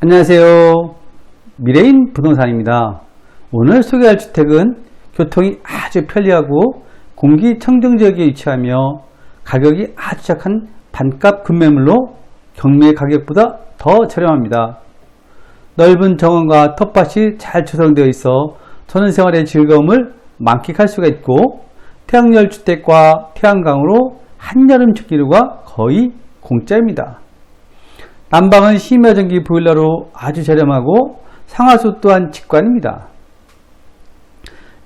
안녕하세요. 미래인 부동산입니다. 오늘 소개할 주택은 교통이 아주 편리하고 공기청정 지역에 위치하며 가격이 아주 착한 반값 급매물로 경매 가격보다 더 저렴합니다. 넓은 정원과 텃밭이 잘 조성되어 있어 전원생활의 즐거움을 만끽할 수가 있고 태양열 주택과 태양광으로 한여름 축기류가 거의 공짜입니다. 난방은 심야전기 보일러로 아주 저렴하고 상하수 또한 직관입니다.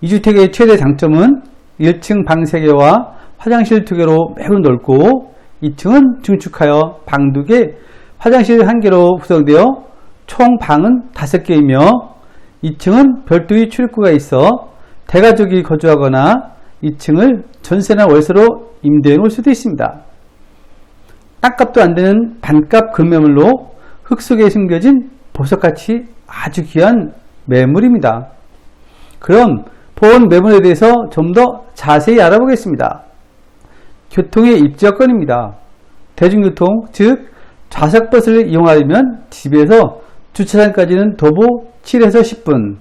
이 주택의 최대 장점은 1층 방 3개와 화장실 2개로 매우 넓고 2층은 증축하여 방 2개, 화장실 1개로 구성되어 총 방은 5개이며 2층은 별도의 출입구가 있어 대가족이 거주하거나 2층을 전세나 월세로 임대해 놓을 수도 있습니다. 땅값도 안 되는 반값 금매물로 흙 속에 숨겨진 보석같이 아주 귀한 매물입니다. 그럼 본 매물에 대해서 좀 더 자세히 알아보겠습니다. 교통의 입지여건입니다. 대중교통, 즉 좌석버스를 이용하려면 집에서 주차장까지는 도보 7에서 10분,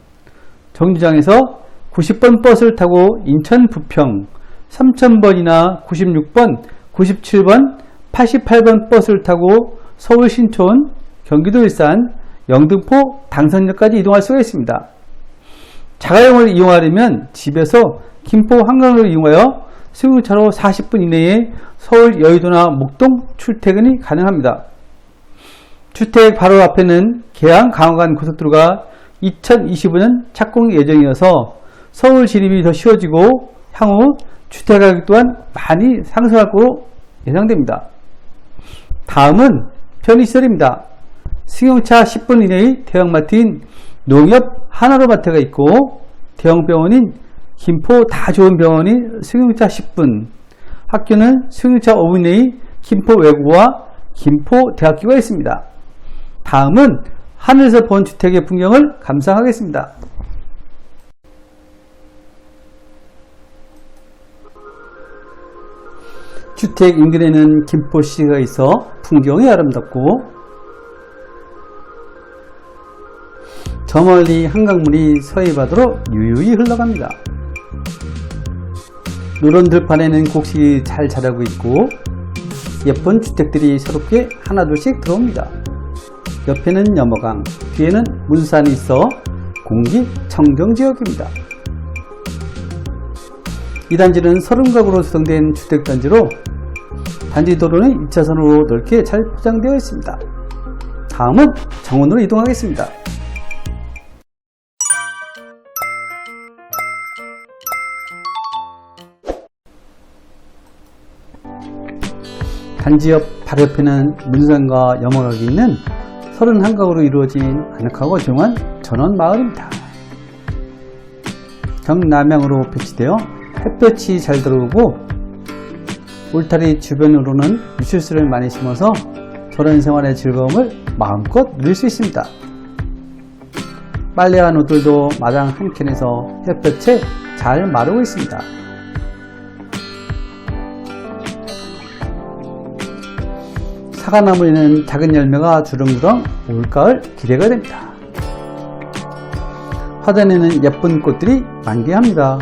정류장에서 90번 버스를 타고 인천 부평, 3000번이나 96번, 97번, 88번 버스를 타고 서울 신촌, 경기도 일산, 영등포, 당선역까지 이동할 수가 있습니다. 자가용을 이용하려면 집에서 김포 한강을 이용하여 승용차로 40분 이내에 서울 여의도나 목동 출퇴근이 가능합니다. 주택 바로 앞에는 계양 강화간 고속도로가 2025년 착공 예정이어서 서울 진입이 더 쉬워지고 향후 주택 가격 또한 많이 상승할 것으로 예상됩니다. 다음은 편의시설입니다. 승용차 10분 이내의 대형마트인 농협 하나로마트가 있고 대형병원인 김포 다 좋은 병원이 승용차 10분 학교는 승용차 5분 내의 김포 외고와 김포 대학교가 있습니다. 다음은 하늘에서 본 주택의 풍경을 감상하겠습니다. 주택 인근에는 김포시가 있어 풍경이 아름답고 저 멀리 한강물이 서해바다로 유유히 흘러갑니다. 누런 들판에는 곡식이 잘 자라고 있고 예쁜 주택들이 새롭게 하나둘씩 들어옵니다. 옆에는 염어강, 뒤에는 문산이 있어 공기 청정 지역입니다. 이 단지는 30가구로 구성된 주택단지로 단지 도로는 2차선으로 넓게 잘 포장되어 있습니다. 다음은 정원으로 이동하겠습니다. 단지 옆 바로 옆에는 문산과 염화각이 있는 31가구로 이루어진 아늑하고 조용한 전원 마을입니다. 경남향으로 배치되어 햇볕이 잘 들어오고 울타리 주변으로는 유실수를 많이 심어서 저런 생활의 즐거움을 마음껏 누릴 수 있습니다. 빨래한 옷들도 마당 한켠에서 햇볕에 잘 마르고 있습니다. 사과나무에는 작은 열매가 주렁주렁 올가을 기대가 됩니다. 화단에는 예쁜 꽃들이 만개합니다.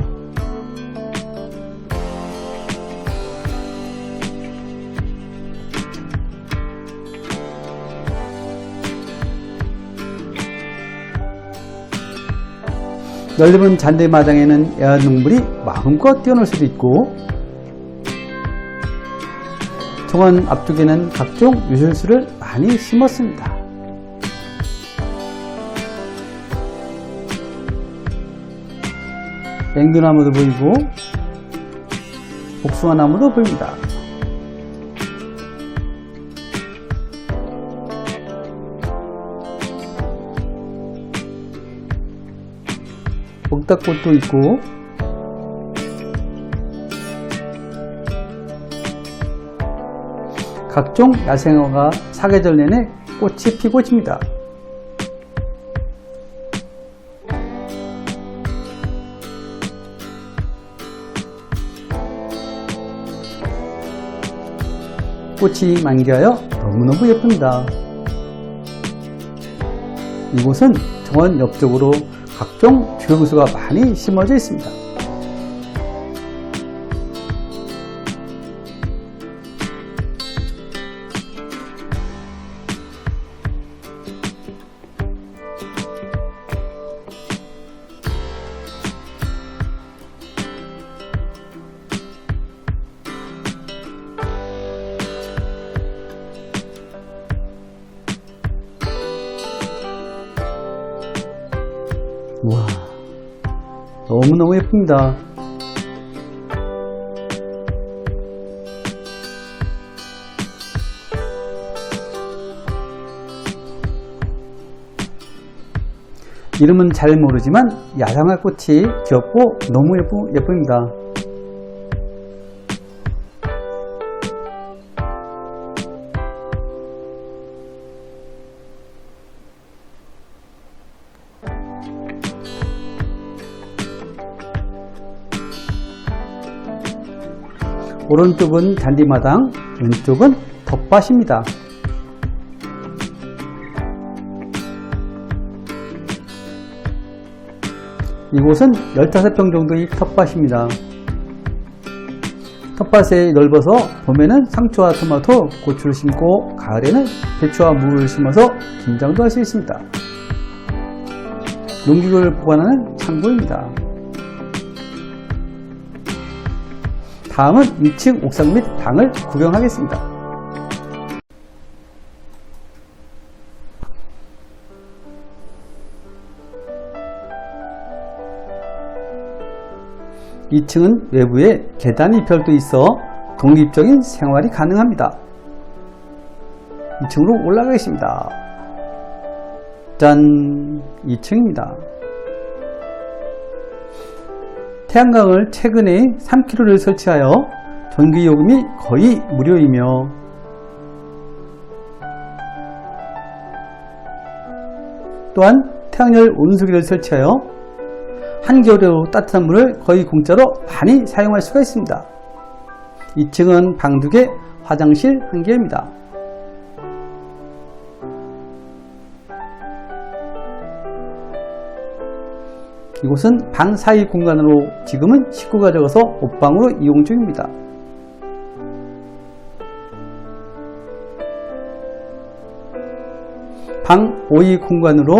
넓은 잔디마당에는 애완동물이 마음껏 뛰어놀 수도 있고 정원 앞쪽에는 각종 유실수를 많이 심었습니다. 앵두나무도 보이고 복숭아나무도 보입니다. 목닥꽃도 있고 각종 야생화가 사계절 내내 꽃이 피고 집니다. 꽃이 만개하여 너무너무 예쁩니다. 이곳은 정원 옆쪽으로 각종 주용수가 많이 심어져 있습니다. 우와, 너무너무 예쁩니다. 이름은 잘 모르지만 야상화 꽃이 귀엽고 너무 예쁘, 예쁩니다. 오른쪽은 잔디마당, 왼쪽은 텃밭입니다. 이곳은 15평 정도의 텃밭입니다. 텃밭에 넓어서 봄에는 상추와 토마토, 고추를 심고 가을에는 배추와 무를 심어서 김장도 할 수 있습니다. 농기구를 보관하는 창고입니다. 다음은 2층 옥상 및 방을 구경하겠습니다. 이층은 외부에 계단이 별도 있어 독립적인 생활이 가능합니다. 2층으로 올라가겠습니다. 짠! 2층입니다. 태양광을 최근에 3kg를 설치하여 전기요금이 거의 무료이며 또한 태양열 온수기를 설치하여 한겨울에도 따뜻한 물을 거의 공짜로 많이 사용할 수가 있습니다. 2층은 방 2개, 화장실 1개입니다. 이곳은 방 사이 공간으로 지금은 식구가 적어서 옷방으로 이용 중입니다. 방 5위 공간으로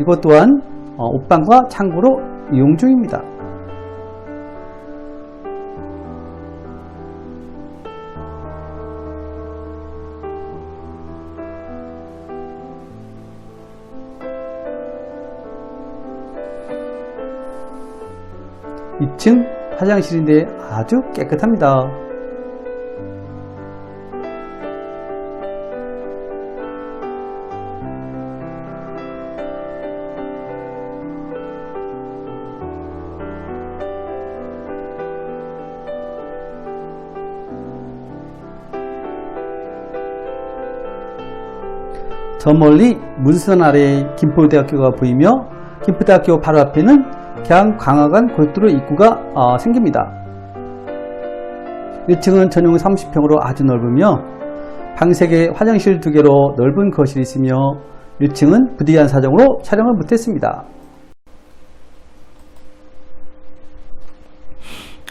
이것 또한 어, 옷방과 창고로 이용 중입니다. (2층) 화장실인데 아주 깨끗합니다. 저 멀리 문선 아래 김포대학교가 보이며 김포대학교 바로 앞에는 계양 광화관 고속도로 입구가 어, 생깁니다. 1층은 전용 30평으로 아주 넓으며 방 3개, 화장실 2개로 넓은 거실이 있으며 1층은 부득이한 사정으로 촬영을 못했습니다.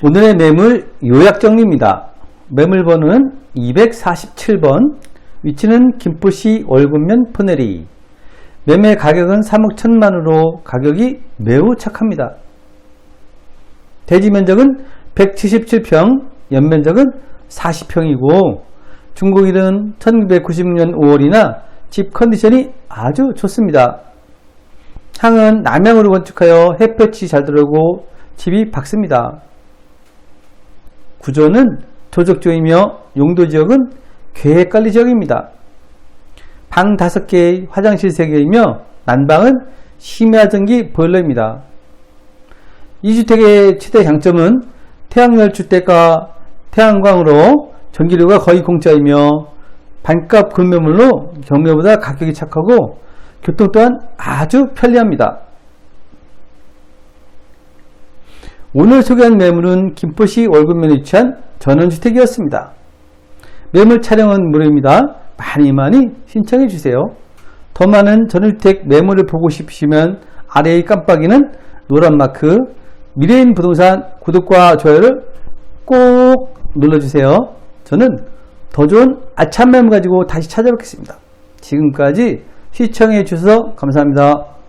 오늘의 매물 요약 정리입니다. 매물번호는 247번, 위치는 김포시 월군면 포내리. 매매 가격은 3억 1천만으로 가격이 매우 착합니다. 대지 면적은 177평, 연면적은 40평이고 중국일은 1996년 5월이나 집 컨디션이 아주 좋습니다. 항은 남향으로 건축하여 햇볕이 잘 들어오고 집이 밝습니다. 구조는 도적조이며 용도 지역은 계획관리 지역입니다. 방 5개, 화장실 3개이며 난방은 심야 전기 보일러입니다. 이 주택의 최대 장점은 태양열 주택과 태양광으로 전기료가 거의 공짜이며 반값 구매물로 경매보다 가격이 착하고 교통 또한 아주 편리합니다. 오늘 소개한 매물은 김포시 월급면에 위치한 전원주택이었습니다. 매물 촬영은 무료입니다. 많이 많이 신청해 주세요. 더더 많은 전일택 매물을 보고 싶으시면 아래의 깜빡이는 노란 마크 미래인 부동산 구독과 좋아요를 꼭 눌러주세요. 저는 더 좋은 아참 매물 가지고 다시 찾아뵙겠습니다. 지금까지 시청해 주셔서 감사합니다.